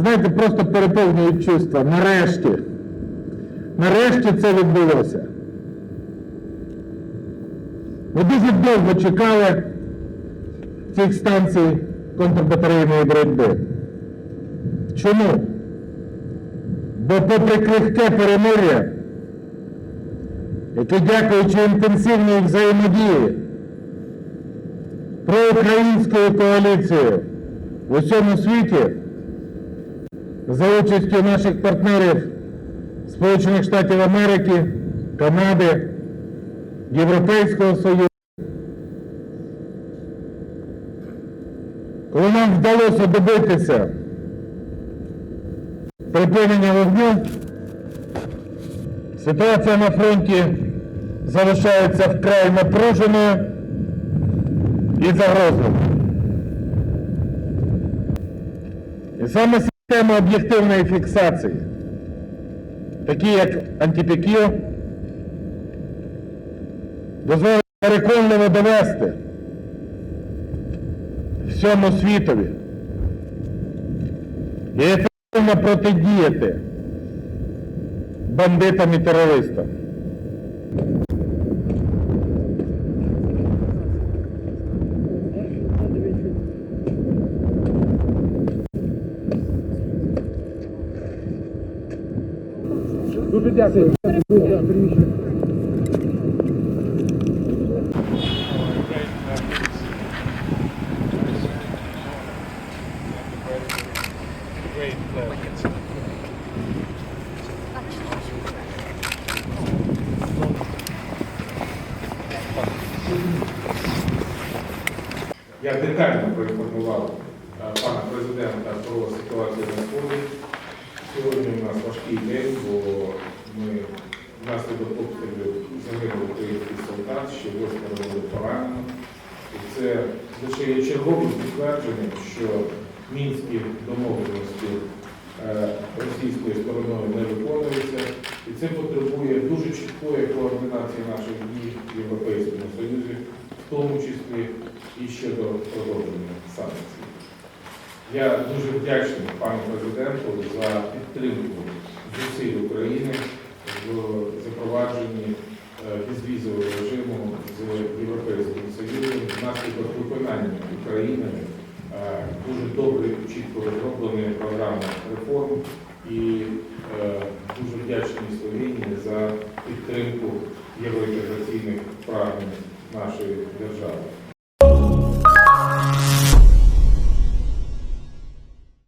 знаєте, просто переповнюють чувства. Нарешті. Нарешті це відбулося. Ми дуже довго чекали цих станцій контрбатарейної боротьби. Чому? Бо попри крихке перемир'я, яке дякуючи інтенсивній взаємодії проукраїнською коаліцією в усьому світі за участю наших партнерів Сполучених Штатів Америки, Канади, Європейського Союзу. Коли нам вдалося добитися припинення вогню, ситуація на фронті залишається вкрай напруженою і загрозливою. І саме система об'єктивної фіксації, такі як антипекіо, дозволить переконливо довести всьому світові і ефективно протидіяти бандитам і терористам. Дуже дякую. Я детально проінформував е, пана президента про ситуацію на сході. Сьогодні у нас важкий день, бо ми внаслідок обстрілів загинули український солдат, ще восьмеро було поранено. І це лише є черговим підтвердженням, що мінські домовленості е, російською стороною не виконуються. І це потребує дуже чіткої координації наших дій в Європейському Союзі, в тому числі і щодо продовження санкцій. Я дуже вдячний пану президенту за підтримку зусиль України в запровадженні е, безвізового режиму з Європейським Союзом внаслідок виконання Україною е, дуже добре і чітко розроблені програми реформ і е, дуже вдячний Словенії за підтримку євроінтеграційних прагнень нашої держави.